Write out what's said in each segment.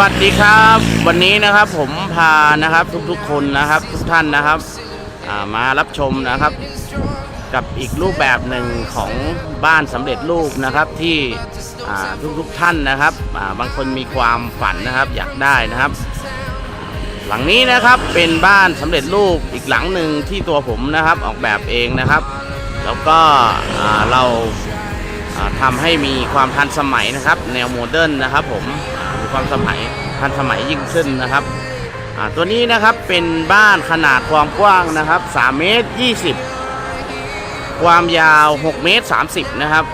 วัสดีครับ วันนี้นะครับผมพานะครับทุกๆคนนะครับทุกท่านนะครับามารับชมนะครับ กับอีกรูปแบบหนึ่งของบ้านสำเร็จรูปนะครับที่ทุกๆท่านนะครับาบางคนมีความฝันนะครับอยากได้นะครับ หลังนี้นะครับเป็นบ้านสำเร็จรูปอีกหลังหนึ่งที่ตัวผมนะครับออกแบบเองนะครับ แล้วก็เราทำให้มีความทันสมัยนะครับ แนวโมเดิร์นนะครับผม ความสมัยทันสมัยยิ่งขึ้นนะครับตัวนี้นะครับเป็นบ้านขนาดความกว้างนะครับ3เมตร20 ความยาว6เมตร30 นะครับ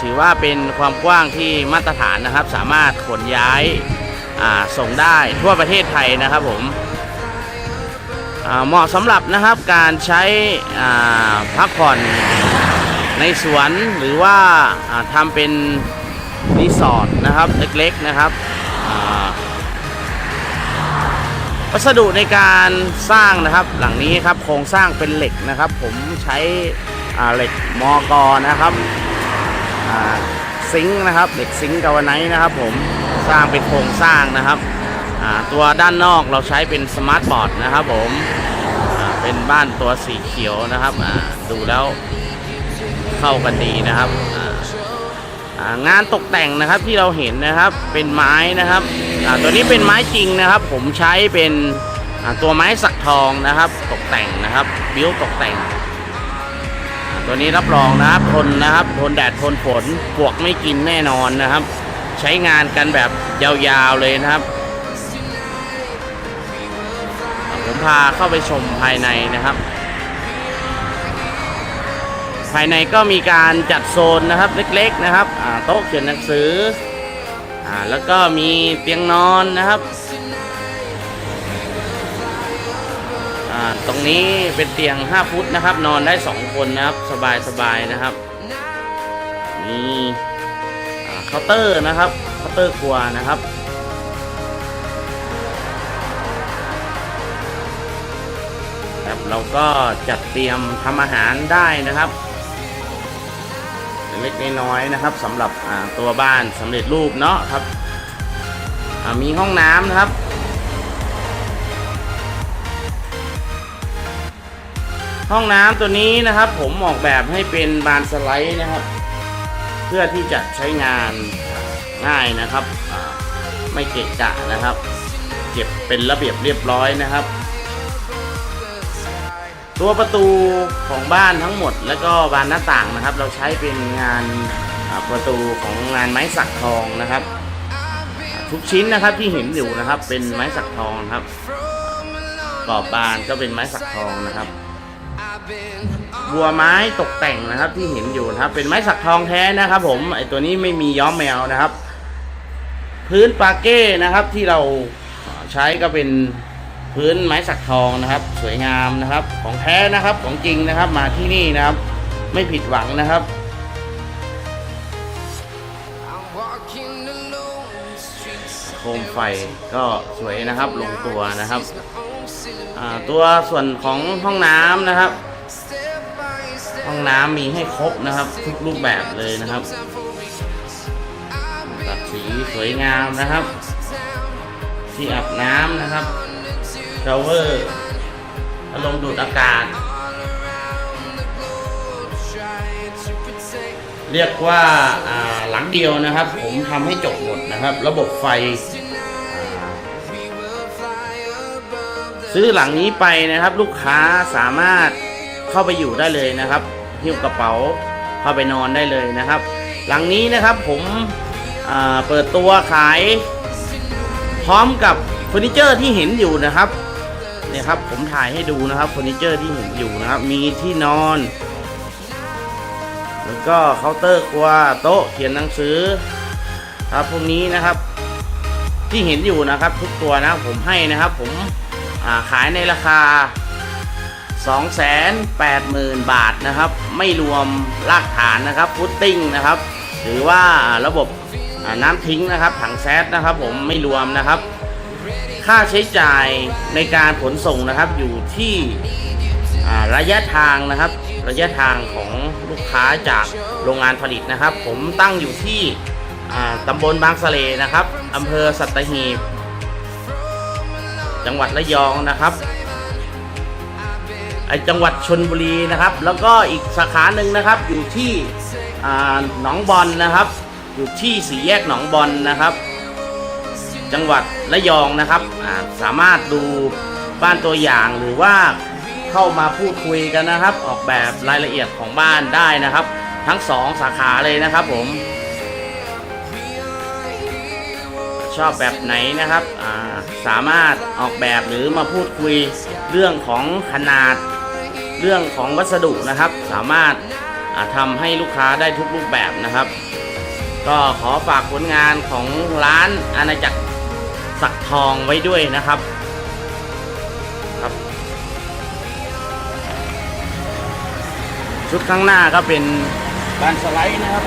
ถือว่าเป็นความกว้างที่มาตรฐานนะครับ สามารถขนย้ายาส่งได้ทั่วประเทศไทยนะครับผมเหมาะสำหรับนะครับการใช้พักผ่อนในสวนหรือว่าอ่าทำเป็น รีสอร์ทนะครับเล็กๆนะครับวัสดุในการสร้างนะครับหลังนี้ครับโครงสร้างเป็นเหล็กนะครับ ผมใช้เหล็กมอกอนะครับซิงค์นะครับเหล็กซิงค์กาวไนท์นะครับ ผมสร้างเป็นโครงสร้างนะครับตัวด้านนอกเราใช้เป็นสมาร์ทบอร์ดนะครับ ผมเป็นบ้านตัวสีเขียวนะครับดูแล้วเข้ากันดีนะครับ งานตกแต่งนะครับที่เราเห็นนะครับเป็นไม้นะครับตัวนี้เป็นไม้จริงนะครับ ผมใช้เป็นตัวไม้สักทองนะครับ ตกแต่งนะครับบิ้วตกแต่ง ตัวนี้รับรองนะครับทนนะครับทนแดดทนฝนปวกไม่กินแน่นอนนะครับ ใช้งานกันแบบยาวๆเลยนะครับ ผมพาเข้าไปชมภายในนะครับ ภายในก็มีการจัดโซนนะครับเล็กๆนะครับโต๊ะเขียนหนังสืออแล้วก็มีเตียงนอนนะครับตรงนี้เป็นเตียง 5 ฟุตนะครับ นอนได้ 2 คนนะครับ สบายๆนะครับมีเคาน์เตอร์นะครับเคาน์เตอร์ครัวนะครับครับเราก็จัดเตรียมทำอาหารได้นะครับ เล็กๆน้อยๆนะครับสำหรับตัวบ้านสำเร็จรูปเนาะครับมีห้องน้ำนะครับห้องน้ำตัวนี้นะครับ ผมออกแบบให้เป็นบานสไลด์นะครับ เพื่อที่จะใช้งานง่ายนะครับ ไม่เกะกะนะครับ เก็บเป็นระเบียบเรียบร้อยนะครับ ตัวประตูของบ้านทั้งหมด แล้วก็บานหน้าต่างนะครับ เราใช้เป็นงานประตูของงานไม้สักทองนะครับ ทุกชิ้นนะครับที่เห็นอยู่นะครับ เป็นไม้สักทองครับกรอบบานก็เป็นไม้สักทองนะครับ บัวไม้ตกแต่งนะครับที่เห็นอยู่นะครับ เป็นไม้สักทองแท้นะครับ ผมไอตัวนี้ไม่มีย้อมแมวนะครับ พื้นปาเก้นะครับที่เราใช้ก็เป็น พื้นไม้สักทองนะครับ สวยงามนะครับ ของแท้นะครับของจริงนะครับ มาที่นี่นะครับ ไม่ผิดหวังนะครับโคมไฟก็สวยนะครับลงตัวนะครับอ่าตัวส่วนของห้องน้ำนะครับ ห้องน้ำมีให้ครบนะครับ ทุกรูปแบบเลยนะครับตัดสีสวยงามนะครับ ที่อาบน้ำนะครับ ชาเวอร์พัดลมดูดอากาศ เรียกว่าาหลังเดียวนะครับ ผมทำให้จบหมดนะครับ ระบบไฟ ซื้อหลังนี้ไปนะครับ ลูกค้าสามารถเข้าไปอยู่ได้เลยนะครับหิ้วกระเป๋าเข้าไปนอนได้เลยนะครับ หลังนี้นะครับผมเปิดตัวขาย พร้อมกับเฟอร์นิเจอร์ที่เห็นอยู่นะครับ เนี่ยครับผมถ่ายให้ดูนะครับเฟอร์นิเจอร์ที่เห็นอยู่นะครับ มีที่นอน แล้วก็เคาน์เตอร์ครัวโต๊ะเขียนหนังสือ ครับพวกนี้นะครับ ที่เห็นอยู่นะครับทุกตัวนะผมให้นะครับ ผมาขายในราคา 280,000 บาทนะครับ ไม่รวมรากฐานนะครับฟุตติ้งนะครับ หรือว่าระบบน้ำทิ้งนะครับ ถังแซดนะครับ ผมไม่รวมนะครับ ค่าใช้จ่ายในการขนส่งนะครับอยู่ที่ระยะทางนะครับ ระยะทางของลูกค้าจากโรงงานผลิตนะครับ ผมตั้งอยู่ที่ตำบลบางสะเลนะครับอำเภอสัตหีบ จังหวัดระยองนะครับไอจังหวัดชนบุรีนะครับ แล้วก็อีกสาขาหนึ่งนะครับอยู่ที่หนองบอลนะครับ อยู่ที่สี่แยกหนองบอลนะครับ จังหวัดระยองนะครับสามารถดูบ้านตัวอย่างหรือว่าเข้ามาพูดคุยกันนะครับ ออกแบบรายละเอียดของบ้านได้นะครับ ทั้งสองสาขาเลยนะครับผม ชอบแบบไหนนะครับาสามารถออกแบบหรือมาพูดคุยเรื่องของขนาดเรื่องของวัสดุนะครับ สามารถาทำให้ลูกค้าได้ทุกรูปแบบนะครับ ก็ขอฝากผลงานของร้านอาณาจักร สักทองไว้ด้วยนะครับครับ ชุดข้างหน้าก็เป็นบานสไลด์นะครับ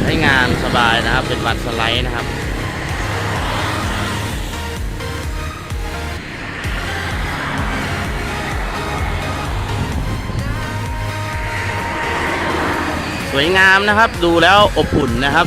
ใช้งานสบายนะครับ เป็นบัตรสไลด์นะครับสวยงามนะครับ ดูแล้วอบอุ่นนะครับ